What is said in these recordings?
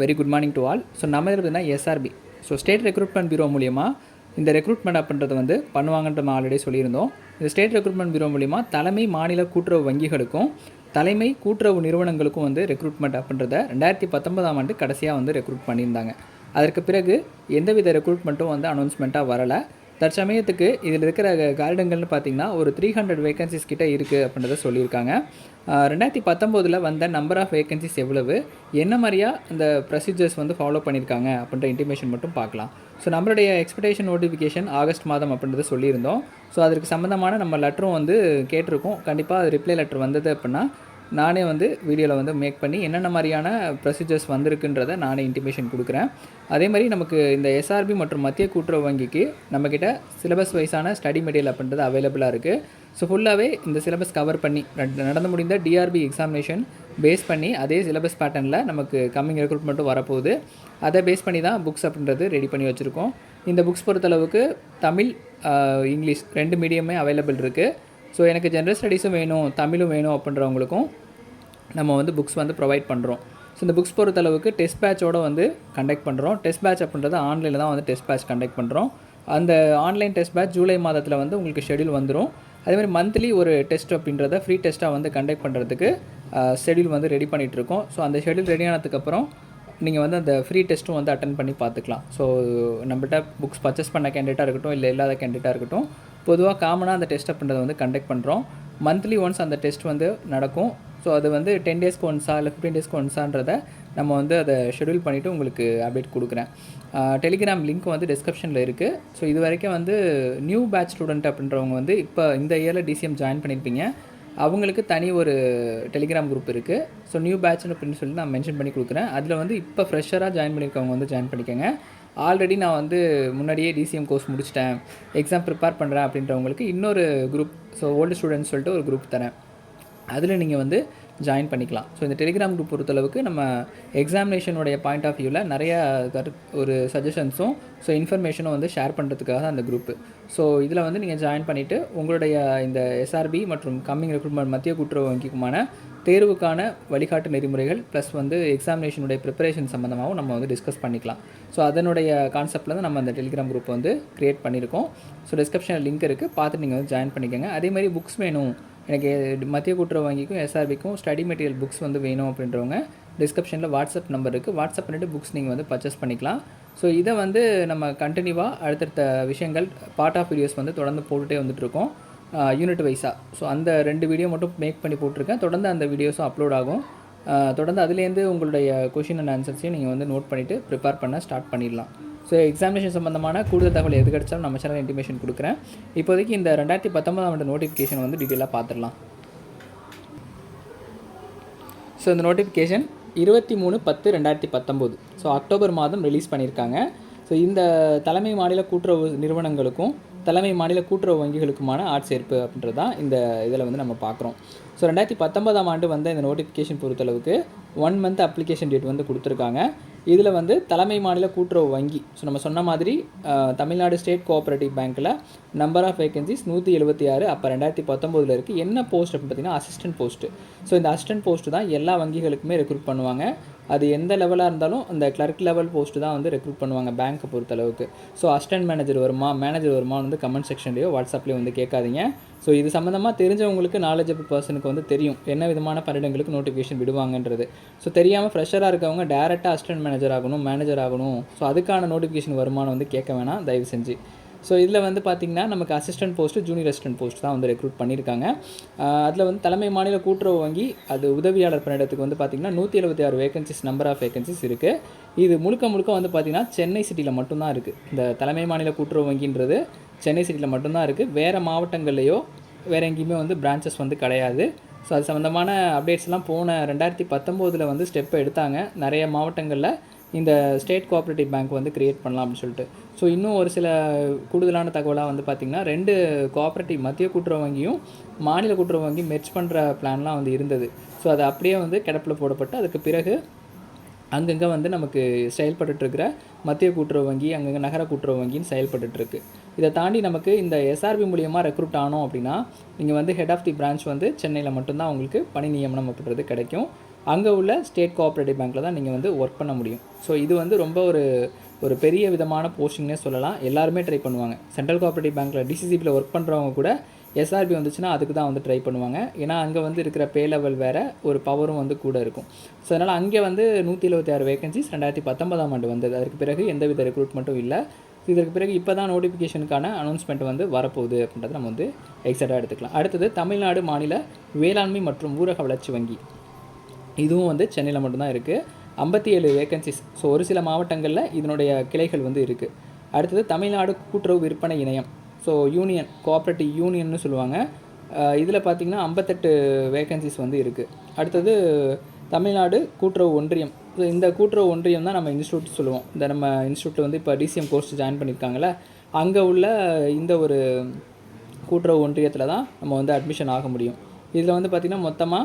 Very good morning to all so நம்ம இதில் பார்த்தீங்கன்னா SRB so state recruitment bureau மூலிமா இந்த ரெக்ரூட்மெண்ட் அப்படின்றது வந்து பண்ணுவாங்கன்ற நம்ம ஆல்ரெடி சொல்லியிருந்தோம். இந்த ஸ்டேட் ரெக்ரூட்மெண்ட் பீரோ மூலிமா தலைமை மாநில கூட்டுறவு வங்கிகளுக்கும் தலைமை கூட்டுறவு நிறுவனங்களுக்கும் வந்து ரெக்ரூட்மெண்ட் அப்படின்றத ரெண்டாயிரத்தி பத்தொன்பதாம் ஆண்டு கடைசியாக வந்து ரெக்ரூட் பண்ணியிருந்தாங்க. அதற்கு பிறகு எந்தவித ரெக்ரூட்மெண்ட்டும் வந்து அனௌன்ஸ்மெண்ட்டாக வரலை. தற்சமயத்துக்கு இதில் இருக்கிற கார்டுங்கள்னு பார்த்தீங்கன்னா ஒரு த்ரீ ஹண்ட்ரட் வேகன்சிஸ் கிட்ட இருக்குது அப்படின்றத சொல்லியிருக்காங்க. ரெண்டாயிரத்தி பத்தொம்போதில் வந்த நம்பர் ஆஃப் வேகன்சிஸ் எவ்வளவு? என்ன மாதிரியா அந்த ப்ரொசீஜர்ஸ் வந்து ஃபாலோ பண்ணியிருக்காங்க அப்படின்ற இன்டிமேஷன் மட்டும் பார்க்கலாம். ஸோ நம்மளுடைய எக்ஸ்பெக்டேஷன் நோட்டிஃபிகேஷன் ஆகஸ்ட் மாதம் அப்படின்றத சொல்லியிருந்தோம். ஸோ அதற்கு சம்மந்தமான நம்ம லெட்டரும் வந்து கேட்டிருக்கோம். கண்டிப்பாக அது ரிப்ளை லெட்டர் வந்தது அப்படின்னா நானே வந்து வீடியோவில் வந்து மேக் பண்ணி என்னென்ன மாதிரியான ப்ரொசீஜர்ஸ் வந்திருக்குன்றதை நானே இன்டிமேஷன் கொடுக்குறேன். அதே மாதிரி நமக்கு இந்த எஸ்ஆர்பி மற்றும் மத்திய கூட்டுறவு வங்கிக்கு நம்மக்கிட்ட சிலபஸ் வைஸான ஸ்டடி மெட்டீரியல் அப்படின்றது அவைலபிளாக இருக்குது ஸோ ஃபுல்லாகவே இந்த சிலபஸ் கவர் பண்ணி நடந்து முடிந்த டிஆர்பி எக்ஸாமினேஷன் பேஸ் பண்ணி அதே சிலபஸ் பேட்டர்னில் நமக்கு கம்மிங் ரெக்ரூட்மெண்ட்டும் வரப்போகுது. அதை பேஸ் பண்ணி தான் புக்ஸ் அப்படின்றது ரெடி பண்ணி வச்சுருக்கோம். இந்த புக்ஸ் பொறுத்தளவுக்கு தமிழ் இங்கிலீஷ் ரெண்டு மீடியமே அவைலபிள் இருக்குது ஸோ எனக்கு ஜென்ரல் ஸ்டடீஸும் வேணும் தமிழும் வேணும் அப்படின்றவங்களுக்கும் நம்ம வந்து புக்ஸ் வந்து ப்ரொவைட் பண்ணுறோம் ஸோ இந்த புக்ஸ் பொறுத்தளவுக்கு டெஸ்ட் பேட்சோட வந்து கண்டக்ட் பண்ணுறோம் டெஸ்ட் பேட்ச் அப்படின்றது ஆன்லைனில் தான் வந்து டெஸ்ட் பேட்ச் கண்டக்ட் பண்ணுறோம் அந்த ஆன்லைன் டெஸ்ட் பேட்ச் ஜூலை மாதத்தில் வந்து உங்களுக்கு ஷெடியூல் வந்துடும் அதேமாதிரி மந்த்லி ஒரு டெஸ்ட் அப்படின்றத ஃப்ரீ டெஸ்ட்டாக வந்து கண்டக்ட் பண்ணுறதுக்கு ஷெடியூல் வந்து ரெடி பண்ணிகிட்ருக்கோம் ஸோ அந்த ஷெடியூல் ரெடி ஆனதுக்கப்புறம் நீங்கள் வந்து அந்த ஃப்ரீ டெஸ்ட்டும் வந்து அட்டன் பண்ணி பார்த்துக்கலாம். ஸோ நம்மகிட்ட புக்ஸ் பர்ச்சேஸ் பண்ண கேண்டிடேட்டாக இருக்கட்டும் இல்லை இல்லாத கேண்டிடேட்டாக இருக்கட்டும் பொதுவாக காமனாக அந்த டெஸ்ட் அப்படின்றத வந்து கண்டக்ட் பண்ணுறோம் மந்த்லி ஒன்ஸ் அந்த டெஸ்ட் வந்து நடக்கும். ஸோ அது வந்து டென் டேஸ்க்கு ஒன்ஸா இல்லை ஃபிஃப்டீன் டேஸ்க்கு ஒன்ஸான்றதை நம்ம வந்து அதை ஷெடியூல் பண்ணிவிட்டு உங்களுக்கு அப்டேட் கொடுக்குறேன். டெலிகிராம் லிங்க் வந்து டிஸ்கிரிப்ஷனில் இருக்குது ஸோ இது வரைக்கும் வந்து நியூ பேட்ச் ஸ்டூடெண்ட் அப்படின்றவங்க வந்து இப்போ இந்த இயரில் டிசிஎம் ஜாயின் பண்ணியிருப்பீங்க அவங்களுக்கு தனி ஒரு டெலிகிராம் குரூப் இருக்குது ஸோ நியூ பேட்ச்னு அப்படின்னு சொல்லி நான் மென்ஷன் பண்ணி கொடுக்குறேன். அதில் வந்து இப்போ ஃப்ரெஷராக ஜாயின் பண்ணியிருக்கவங்க வந்து ஜாயின் பண்ணிக்கோங்க. ஆல்ரெடி நான் வந்து முன்னாடியே டிசிஎம் கோர்ஸ் முடிச்சிட்டேன். எக்ஸாம் ப்ரிப்பேர் பண்ணுறேன் அப்படின்றவங்களுக்கு இன்னொரு குரூப் ஸோ ஓல்டு ஸ்டூடெண்ட்ஸ் சொல்லிட்டு ஒரு குரூப் தரேன். அதில் நீங்கள் வந்து ஜாயின் பண்ணிக்கலாம். ஸோ இந்த டெலிகிராம் குரூப் பொறுத்தளவுக்கு நம்ம எக்ஸாமினேஷனுடைய பாயிண்ட் ஆஃப் வியூவில் நிறைய கரு ஒரு சஜஷன்ஸும் ஸோ இன்ஃபர்மேஷனும் வந்து ஷேர் பண்ணுறதுக்காக தான் அந்த குரூப்பு ஸோ இதில் வந்து நீங்கள் ஜாயின் பண்ணிவிட்டு உங்களுடைய இந்த எஸ்ஆர்பி மற்றும் கம்மிங் ரெக்ரூட்மெண்ட் மத்திய கூட்டுறவு வங்கிக்குமான தேர்வுக்கான வழிகாட்டு நெறிமுறைகள் ப்ளஸ் வந்து எக்ஸாமினேஷனுடைய ப்ரிப்பரேஷன் சம்மந்தமாகவும் நம்ம வந்து டிஸ்கஸ் பண்ணிக்கலாம். ஸோ அதனுடைய கான்செப்டில் தான் நம்ம அந்த டெலிகிராம் குரூப் வந்து க்ரியேட் பண்ணியிருக்கோம். ஸோ டிஸ்கிரிப்ஷனில் லிங்க் இருக்குது பார்த்து நீங்கள் வந்து ஜாயின் பண்ணிக்கோங்க. அதே மாதிரி புக்ஸ் வேணும் எனக்கு மத்திய கூட்டுறவு வங்கிக்கும் எஸ்ஆர்பிக்கும் ஸ்டடி மெட்டீரியல் புக்ஸ் வந்து வேணும் அப்படின்றவங்க டிஸ்கிரிப்ஷனில் வாட்ஸ்அப் நம்பர் இருக்குது வாட்ஸ்அப் பண்ணிவிட்டு புக்ஸ் நீங்கள் வந்து பர்ச்சேஸ் பண்ணிக்கலாம். ஸோ இதை வந்து நம்ம கண்டினியூவாக அடுத்தடுத்த விஷயங்கள் பார்ட் ஆஃப் வீடியோஸ் வந்து தொடர்ந்து போட்டுகிட்டே வந்துட்டுருக்கோம். யூனிட் வைஸாக ஸோ அந்த ரெண்டு வீடியோ மட்டும் மேக் பண்ணி போட்டிருக்கேன். தொடர்ந்து அந்த வீடியோஸும் அப்லோட் ஆகும். தொடர்ந்து அதுலேருந்து உங்களுடைய கொஷின் அண்ட் ஆன்சர்ஸையும் நீங்கள் வந்து நோட் பண்ணிவிட்டு ப்ரிப்பேர் பண்ண ஸ்டார்ட் பண்ணிடலாம். ஸோ எக்ஸாமினேஷன் சம்மந்தமான கூடுதல் தகவல் எது கிடைச்சாலும் நம்ம சேனல் இன்டிமேஷன் கொடுக்குறேன். இப்போதைக்கு இந்த ரெண்டாயிரத்தி பத்தொன்பதாம் ஆண்டு நோட்டிஃபிகேஷன் வந்து டீட்டெயிலாக பார்த்துடலாம் ஸோ இந்த நோட்டிஃபிகேஷன் இருபத்தி மூணு பத்து ரெண்டாயிரத்தி பத்தொம்போது ஸோ அக்டோபர் மாதம் ரிலீஸ் பண்ணியிருக்காங்க. ஸோ இந்த தலைமை மாநில கூட்டுறவு நிறுவனங்களுக்கும் தலைமை மாநில கூட்டுறவு வங்கிகளுக்குமான ஆட்சேர்ப்பு அப்படின்றது தான் இந்த இதில் வந்து நம்ம பார்க்குறோம் ஸோ ரெண்டாயிரத்தி பத்தொன்பதாம் ஆண்டு வந்த இந்த நோட்டிஃபிகேஷன் பொறுத்தளவுக்கு ஒன் மந்த் அப்ளிகேஷன் டேட் வந்து கொடுத்துருக்காங்க. இதில் வந்து தலைமை மாநில கூட்டுறவு வங்கி. ஸோ நம்ம சொன்ன மாதிரி தமிழ்நாடு ஸ்டேட் கோஆப்ரேட்டிவ் பேங்க்கில் நம்பர் ஆஃப் வேகன்சிஸ் நூற்றி எழுபத்தி ஆறு அப்போ ரெண்டாயிரத்தி பத்தொம்போதில் இருக்குது என்ன போஸ்ட் அப்படின்னு பார்த்தீங்கன்னா அசிஸ்டன்ட் போஸ்ட்டு ஸோ இந்த அசிஸ்டன்ட் போஸ்ட்டு தான் எல்லா வங்கிகளுக்குமே ரெக்ரூட் பண்ணுவாங்க. அது எந்த லெவலாக இருந்தாலும் அந்த கிளர்க் லெவல் போஸ்ட்டு தான் வந்து ரெக்ரூட் பண்ணுவாங்க பேங்க்கை பொறுத்தளவுக்கு. ஸோ அசிஸ்டன்ட் மேனேஜர் வருமா மேனேஜர் வருமா வந்து கமெண்ட் செக்ஷன்லேயோ வாட்ஸ்அப்லேயோ வந்து கேட்காதீங்க. ஸோ இது சம்மந்தமாக தெரிஞ்சவங்களுக்கு நாலேஜபிள் பர்சனுக்கு வந்து தெரியும். என்ன விதமான பன்னிடங்களுக்கு நோட்டிஃபிகேஷன் விடுவாங்கன்றது. ஸோ தெரியாமல் ஃப்ரெஷராக இருக்கவங்க டேரெக்டாக அசிஸ்டன்ட் மேனேஜர் ஆகணும் மேனேஜர் ஆகணும். ஸோ அதுக்கான நோட்டிஃபிகேஷன் வருமானம் வந்து கேட்க வேணாம் தயவு செஞ்சு. ஸோ இதில் வந்து பார்த்திங்கன்னா நமக்கு assistant post junior assistant post தான் வந்து ரெக்ரூட் பண்ணியிருக்காங்க அதில் வந்து தலைமை மாநில கூட்டுறவு வங்கி அது உதவியாளர் பணியிடத்துக்கு வந்து பார்த்திங்கன்னா நூற்றி எழுபத்தி ஆறு வேகன்சிஸ் நம்பர் ஆஃப் வேகன்சிஸ் இருக்குது இது முழுக்க முழுக்க வந்து பார்த்திங்கன்னா சென்னை சிட்டியில் மட்டும்தான் இருக்குது இந்த தலைமை மாநில கூட்டுறவு வங்கின்றது சென்னை சிட்டியில் மட்டும்தான் இருக்குது வேறு மாவட்டங்கள்லேயோ வேறு எங்கேயுமே வந்து பிரான்ச்சஸ் வந்து கிடையாது. ஸோ அது சம்மந்தமான அப்டேட்ஸ்லாம் போன ரெண்டாயிரத்தி பத்தொம்போதில் வந்து ஸ்டெப் எடுத்தாங்க. நிறைய மாவட்டங்களில் இந்த ஸ்டேட் கோஆப்ரேட்டிவ் பேங்க் வந்து கிரியேட் பண்ணலாம் அப்படின்னு சொல்லிட்டு. ஸோ இன்னும் ஒரு சில கூடுதலான தகவலாக வந்து பார்த்திங்கன்னா ரெண்டு கோஆப்ரேட்டிவ் மத்திய கூட்டுறவு வங்கியும் மாநில கூட்டுறவு வங்கி மெர்ச் பண்ணுற பிளான்லாம் வந்து இருந்தது. ஸோ அது அப்படியே வந்து கிடப்பில் போடப்பட்டு அதுக்கு பிறகு அங்கங்கே வந்து நமக்கு செயல்பட்டுருக்கிற மத்திய கூட்டுறவு வங்கி அங்கங்கே நகர கூட்டுறவு வங்கின்னு செயல்பட்டுருக்கு இதை தாண்டி நமக்கு இந்த எஸ்ஆர்பி மூலியமாக ரெக்ரூட் ஆனோம் அப்படின்னா நீங்கள் வந்து ஹெட் ஆஃப் தி பிரான்ச் வந்து சென்னையில் மட்டும்தான் உங்களுக்கு பணி நியமனம் அப்படின்றது கிடைக்கும். அங்கே உள்ள ஸ்டேட் கோஆப்ரேட்டிவ் பேங்க்கில் தான் நீங்கள் வந்து ஒர்க் பண்ண முடியும். ஸோ இது வந்து ரொம்ப ஒரு ஒரு பெரிய விதமான போஸ்டிங்னே சொல்லலாம். எல்லாருமே ட்ரை பண்ணுவாங்க. சென்ட்ரல் கோஆப்ரேட்டிவ் பேங்க்கில் டிசிசிபியில் ஒர்க் பண்ணுறவங்க கூட எஸ்ஆர்பி வந்துச்சுன்னா அதுக்கு தான் வந்து ட்ரை பண்ணுவாங்க. ஏன்னா அங்கே வந்து இருக்கிற பே லெவல் வேறு ஒரு பவரும் வந்து கூட இருக்கும். ஸோ அதனால் அங்கே வந்து நூற்றி எழுபத்தி ஆறு வேகன்சிஸ் ரெண்டாயிரத்தி பத்தொன்பதாம் ஆண்டு வந்தது. அதற்கு பிறகு எந்தவித ரெக்ரூட்மெண்ட்டும் இல்லை. இதற்கு பிறகு இப்போ தான் நோட்டிஃபிகேஷனுக்கான அனௌன்ஸ்மெண்ட் வந்து வரப்போகுது அப்படின்றத நம்ம வந்து எக்ஸைட்டாக எடுத்துக்கலாம். அடுத்தது தமிழ்நாடு மாநில வேளாண்மை மற்றும் ஊரக வளர்ச்சி வங்கி. இதுவும் வந்து சென்னையில் மட்டும்தான் இருக்குது ஐம்பத்தி ஏழு வேகன்சிஸ் ஸோ ஒரு சில மாவட்டங்களில் இதனுடைய கிளைகள் வந்து இருக்குது அடுத்தது தமிழ்நாடு கூட்டுறவு விற்பனை இணையம். ஸோ யூனியன் கோஆப்ரேட்டிவ் யூனியன்னு சொல்லுவாங்க. இதில் பார்த்திங்கன்னா ஐம்பத்தெட்டு வேகன்சிஸ் வந்து இருக்குது அடுத்தது தமிழ்நாடு கூட்டுறவு ஒன்றியம். ஸோ இந்த கூட்டுறவு ஒன்றியம் தான் நம்ம இன்ஸ்டியூட் சொல்லுவோம். இந்த நம்ம இன்ஸ்டியூட்டில் வந்து இப்போ டிசிஎம் கோர்ஸ் ஜாயின் பண்ணியிருக்காங்களே அங்கே உள்ள இந்த ஒரு கூட்டுறவு ஒன்றியத்தில் தான் நம்ம வந்து அட்மிஷன் ஆக முடியும். இதில் வந்து பார்த்திங்கன்னா மொத்தமாக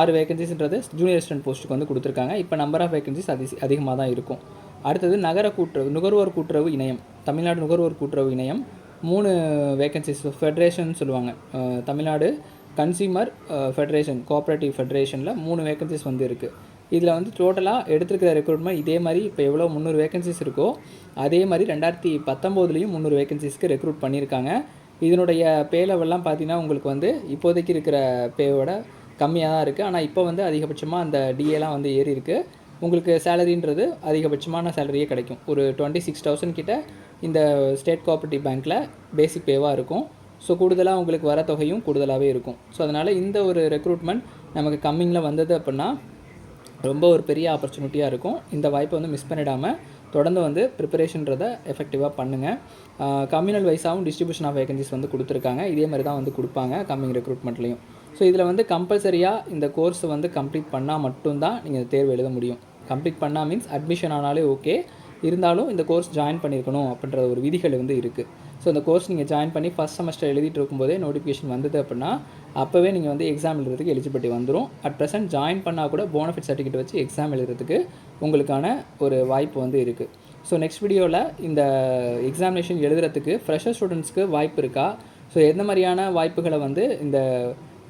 ஆறு வேகன்சிஸ்ன்றது ஜூனியர் அசிஸ்டன்ட் போஸ்ட்டுக்கு வந்து கொடுத்துருக்காங்க. இப்போ நம்பர் ஆஃப் வேகன்சிஸ் அதி அதிகமாக தான் இருக்கும். அடுத்தது நகர கூட்டுறவு நுகர்வோர் கூட்டுறவு இணையம் தமிழ்நாடு நுகர்வோர் கூட்டுறவு இணையம். மூணு வேகன்சிஸ் ஃபெடரேஷன் சொல்லுவாங்க. தமிழ்நாடு கன்சியூமர் ஃபெடரேஷன் கோஆப்ரேட்டிவ் ஃபெடரேஷனில் மூணு வேகன்சிஸ் வந்து இருக்குது இதில் வந்து டோட்டலாக எடுத்திருக்கிற ரெக்ரூட்மெண்ட் இதே மாதிரி இப்போ எவ்வளோ முந்நூறு வேகன்சிஸ் இருக்கோ அதே மாதிரி ரெண்டாயிரத்தி பத்தொம்போதுலேயும் முந்நூறு வேகன்சிஸ்க்கு ரெக்ரூட் பண்ணியிருக்காங்க. இதனுடைய பே லெவல்லாம் பார்த்தீங்கன்னா உங்களுக்கு வந்து இப்போதைக்கு இருக்கிற பேவோட கம்மியாக தான் இருக்குது ஆனால் இப்போ வந்து அதிகபட்சமாக அந்த டிஏலாம் வந்து ஏறி இருக்கு. உங்களுக்கு சேலரின்றது அதிகபட்சமான சேலரியே கிடைக்கும். ஒரு டுவெண்ட்டி சிக்ஸ் தௌசண்ட் கிட்ட இந்த ஸ்டேட் கோஆப்ரேட்டிவ் பேங்க்கில் பேசிக் பேவாக இருக்கும். ஸோ கூடுதலாக உங்களுக்கு வர தொகையும் கூடுதலாகவே இருக்கும். ஸோ அதனால் இந்த ஒரு ரெக்ரூட்மெண்ட் நமக்கு கம்மிங்கில் வந்தது அப்படின்னா ரொம்ப ஒரு பெரிய ஆப்பர்ச்சுனிட்டியாக இருக்கும். இந்த வாய்ப்பை வந்து மிஸ் பண்ணிடாமல் தொடர்ந்து வந்து ப்ரிப்பரேஷன்றதை எஃபெக்டிவாக பண்ணுங்கள் கம்யூனல் வைஸாகவும் டிஸ்ட்ரிபியூஷன் ஆஃப் வேகன்சிஸ் வந்து கொடுத்துருக்காங்க. இதே மாதிரி தான் வந்து கொடுப்பாங்க கம்மிங் ரெக்ரூட்மெண்ட்லேயும் ஸோ இதில் வந்து கம்பல்சரியாக இந்த கோர்ஸை வந்து கம்ப்ளீட் பண்ணால் மட்டும்தான் நீங்கள் தேர்வு எழுத முடியும். கம்ப்ளீட் பண்ணால் மீன்ஸ் அட்மிஷன் ஆனாலே ஓகே இருந்தாலும் இந்த கோர்ஸ் ஜாயின் பண்ணியிருக்கணும் அப்படின்ற ஒரு விதிகள் வந்து இருக்குது ஸோ இந்த கோர்ஸ் நீங்கள் ஜாயின் பண்ணி ஃபஸ்ட் செமஸ்டர் எழுதிட்டு இருக்கும்போதே நோட்டிஃபிகேஷன் வந்தது அப்படின்னா அப்போவே நீங்கள் வந்து எக்ஸாம் எழுதுறதுக்கு எலிஜிபிலிட்டி வந்துடும் அட் ப்ரெசென்ட் ஜாயின் பண்ணால் கூட போனஃபிட் சர்டிஃபிகேட் வச்சு எக்ஸாம் எழுதுறதுக்கு உங்களுக்கான ஒரு வாய்ப்பு வந்து இருக்குது ஸோ நெக்ஸ்ட் வீடியோவில் இந்த எக்ஸாமினேஷன் எழுதுறதுக்கு ஃப்ரெஷர் ஸ்டூடெண்ட்ஸ்க்கு வாய்ப்பு இருக்கா? ஸோ எந்த மாதிரியான வாய்ப்புகளை வந்து இந்த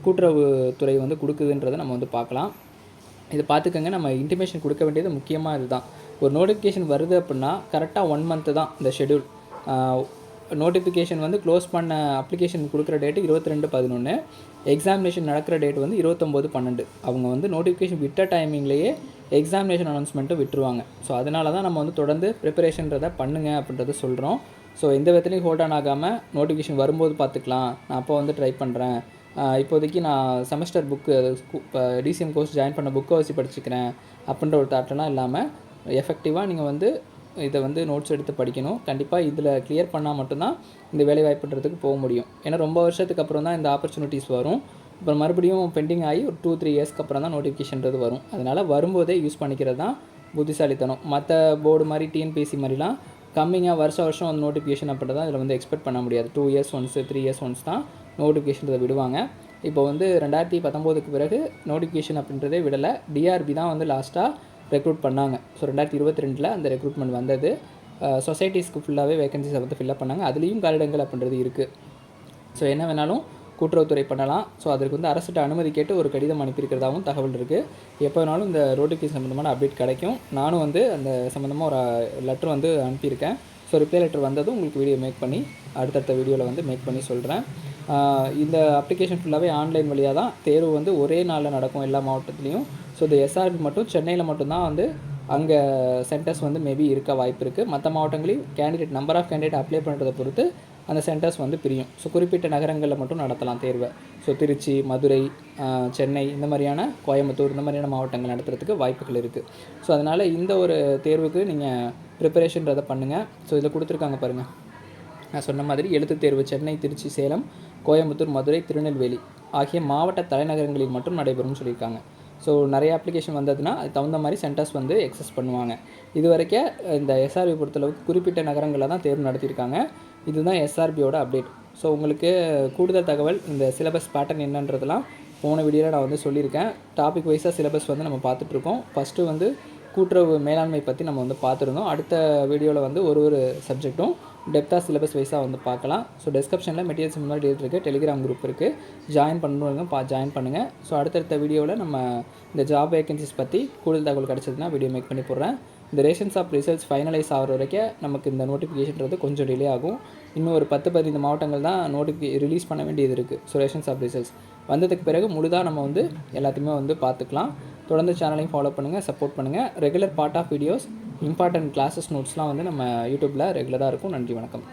கூட்டுறவுத்துறை வந்து கொடுக்குதுன்றதை நம்ம வந்து பார்க்கலாம். இதை பார்த்துக்கோங்க. நம்ம இன்டிமேஷன் கொடுக்க வேண்டியது முக்கியமாக இதுதான். ஒரு நோட்டிஃபிகேஷன் வருது அப்படின்னா கரெக்டாக ஒன் மந்த்து தான் இந்த ஷெடியூல் நோட்டிஃபிகேஷன் வந்து க்ளோஸ் பண்ண அப்ளிகேஷன் கொடுக்குற டேட்டு இருபத்தி ரெண்டு பதினொன்று எக்ஸாமினேஷன் நடக்கிற டேட் வந்து இருபத்தொம்போது பன்னெண்டு. அவங்க வந்து நோட்டிஃபிகேஷன் விட்ட டைமிங்லேயே எக்ஸாமினேஷன் அனௌன்ஸ்மெண்ட்டும் விட்டுருவாங்க. ஸோ அதனால தான் நம்ம வந்து தொடர்ந்து ப்ரிப்பரேஷன்றதை பண்ணுங்க அப்படின்றத சொல்கிறோம் ஸோ எந்த விதத்துலையும் ஹோல்ட் ஆன் ஆகாமல் நோட்டிஃபிகேஷன் வரும்போது பார்த்துக்கலாம். நான் அப்போ வந்து ட்ரை பண்ணுறேன் இப்போதைக்கு நான் செமஸ்டர் புக்கு இப்போ டிசிஎம் கோர்ஸ் ஜாயின் பண்ண புக்கை வச்சு படிச்சுக்கிறேன். அப்படின்ற ஒரு தாட்டெல்லாம் இல்லாமல் எஃபெக்டிவாக நீங்கள் வந்து இதை வந்து நோட்ஸ் எடுத்து படிக்கணும். கண்டிப்பாக இதில் கிளியர் பண்ணால் மட்டும்தான் இந்த வேலை வாய்ப்புன்றதுக்கு போக முடியும். ஏன்னா ரொம்ப வருஷத்துக்கு அப்புறம் தான் இந்த ஆப்பர்ச்சுனிட்டிஸ் வரும். அப்புறம் மறுபடியும் பெண்டிங் ஆகி ஒரு டூ த்ரீ இயர்ஸ்க்கு அப்புறம் தான் நோட்டிஃபிகேஷன்றது வரும். அதனால் வரும்போதே யூஸ் பண்ணிக்கிறது தான் புத்திசாலித்தனம். மற்ற போர்டு மாதிரி டிஎன்பிசி மாதிரிலாம் கம்மிங்காக வருஷம் வருஷம் வந்து நோட்டிஃபிகேஷன் அப்படின்றத இதில் வந்து எக்ஸ்பெக்ட் பண்ண முடியாது. Two years once three years once தான் நோட்டிஃபிகேஷன்றதை விடுவாங்க. இப்போ வந்து ரெண்டாயிரத்தி பத்தொம்போதுக்கு பிறகு நோட்டிஃபிகேஷன் அப்படின்றதே விடலை. டிஆர்பி தான் வந்து லாஸ்ட்டாக ரெக்ரூட் பண்ணாங்க. ஸோ ரெண்டாயிரத்தி இருபத்தி ரெண்டில் அந்த ரெக்ரூட்மெண்ட் வந்தது. சொசைட்டிஸ்க்கு ஃபுல்லாகவே வேகன்சிஸை வந்து ஃபில்அப் பண்ணாங்க. அதுலேயும் காலிடங்கள் அப்படின்றது இருக்குது ஸோ என்ன வேணாலும் கூட்டுறவுத்துறை பண்ணலாம். ஸோ அதற்கு வந்து அரசுகிட்ட அனுமதி கேட்டு ஒரு கடிதம் அனுப்பியிருக்கிறதாகவும் தகவல் இருக்குது எப்போ வேணாலும் இந்த நோட்டிஃபிகேஷன் சம்மந்தமான அப்டேட் கிடைக்கும். நானும் வந்து அந்த சம்மந்தமாக ஒரு லெட்டர் வந்து அனுப்பியிருக்கேன். ஸோ ரிப்ளை லெட்டர் வந்ததும் உங்களுக்கு வீடியோ மேக் பண்ணி அடுத்தடுத்த வீடியோவில் வந்து மேக் பண்ணி சொல்கிறேன் இந்த அப்ளிகேஷன் ஃபுல்லாகவே ஆன்லைன் வழியாக தான் தேர்வு வந்து ஒரே நாளில் நடக்கும் எல்லா மாவட்டத்துலேயும். ஸோ இந்த எஸ்ஆர்பி மட்டும் சென்னையில் மட்டும்தான் வந்து அங்கே சென்டர்ஸ் வந்து மேபி இருக்க வாய்ப்பு இருக்குது மற்ற மாவட்டங்களையும் candidate number of candidate apply பண்ணுறதை பொறுத்து அந்த சென்டர்ஸ் வந்து பிரியும். ஸோ குறிப்பிட்ட நகரங்களில் மட்டும் நடத்தலாம் தேர்வை. ஸோ திருச்சி மதுரை சென்னை இந்த மாதிரியான கோயம்புத்தூர் இந்த மாதிரியான மாவட்டங்கள் நடத்துறதுக்கு வாய்ப்புகள் இருக்குது ஸோ அதனால் இந்த ஒரு தேர்வுக்கு நீங்கள் ப்ரிப்பரேஷன்றதை பண்ணுங்கள் ஸோ இதில் கொடுத்துருக்காங்க பாருங்கள் நான் சொன்ன மாதிரி எழுத்துத் தேர்வு சென்னை திருச்சி சேலம் கோயம்புத்தூர் மதுரை திருநெல்வேலி ஆகிய மாவட்ட தலைநகரங்களில் மட்டும் நடைபெறும்னு சொல்லியிருக்காங்க. ஸோ நிறைய அப்ளிகேஷன் வந்ததுன்னா அது தகுந்த மாதிரி சென்டர்ஸ் வந்து எக்ஸஸ் பண்ணுவாங்க. இது வரைக்கும் இந்த எஸ்ஆர்பி பொறுத்தளவுக்கு குறிப்பிட்ட நகரங்களில் தான் தேர்வு நடத்தியிருக்காங்க. இதுதான் எஸ்ஆர்பியோட அப்டேட் ஸோ உங்களுக்கு கூடுதல் தகவல் இந்த சிலபஸ் பேட்டர்ன் என்னன்றதெல்லாம் போன வீடியோவில் நான் வந்து சொல்லியிருக்கேன். டாபிக் வைஸாக சிலபஸ் வந்து நம்ம பார்த்துட்ருக்கோம். ஃபஸ்ட்டு வந்து கூட்டுறவு மேலாண்மை பற்றி நம்ம வந்து பார்த்துருந்தோம். அடுத்த வீடியோவில் வந்து ஒரு ஒரு சப்ஜெக்ட்டும் டெப்த்தாக சிலபஸ் வைஸாக வந்து பார்க்கலாம். ஸோ டிஸ்கிரிப்ஷனில் மெட்டீரியல்ஸ் முன்னாடி இருக்குது டெலிகிராம் குரூப் இருக்குது ஜாயின் பண்ணுவாங்க பா ஜாயின் பண்ணுங்கள் ஸோ அடுத்தடுத்த வீடியோவில் நம்ம இந்த ஜாப் வேகன்சிஸ் பற்றி கூடுதல் தகவல் கிடச்சதுன்னா வீடியோ மேக் பண்ணி போடுறேன். இந்த ரேஷன்ஸ் ஆஃப் ரிசல்ட்ஸ் ஃபைனலைஸ் ஆகிற வரைக்கும் நமக்கு இந்த நோட்டிஃபிகேஷன்றது கொஞ்சம் டிலே ஆகும். இன்னும் ஒரு பத்து பதினைந்து மாவட்டங்கள் தான் நோட்டிஃபி ரிலீஸ் பண்ண வேண்டியது இருக்குது ஸோ ரேஷன்ஸ் ஆஃப் ரிசல்ட்ஸ் வந்ததுக்கு பிறகு முழுதாக நம்ம வந்து எல்லாத்தையுமே வந்து பார்த்துக்கலாம். தொடர்ந்து சேனலையும் ஃபாலோ பண்ணுங்கள் சப்போர்ட் பண்ணுங்கள் regular part of videos important classes நோட்ஸ்லாம் வந்து நம்ம யூடியூப்பில் ரெகுலராக இருக்கும். நன்றி வணக்கம்.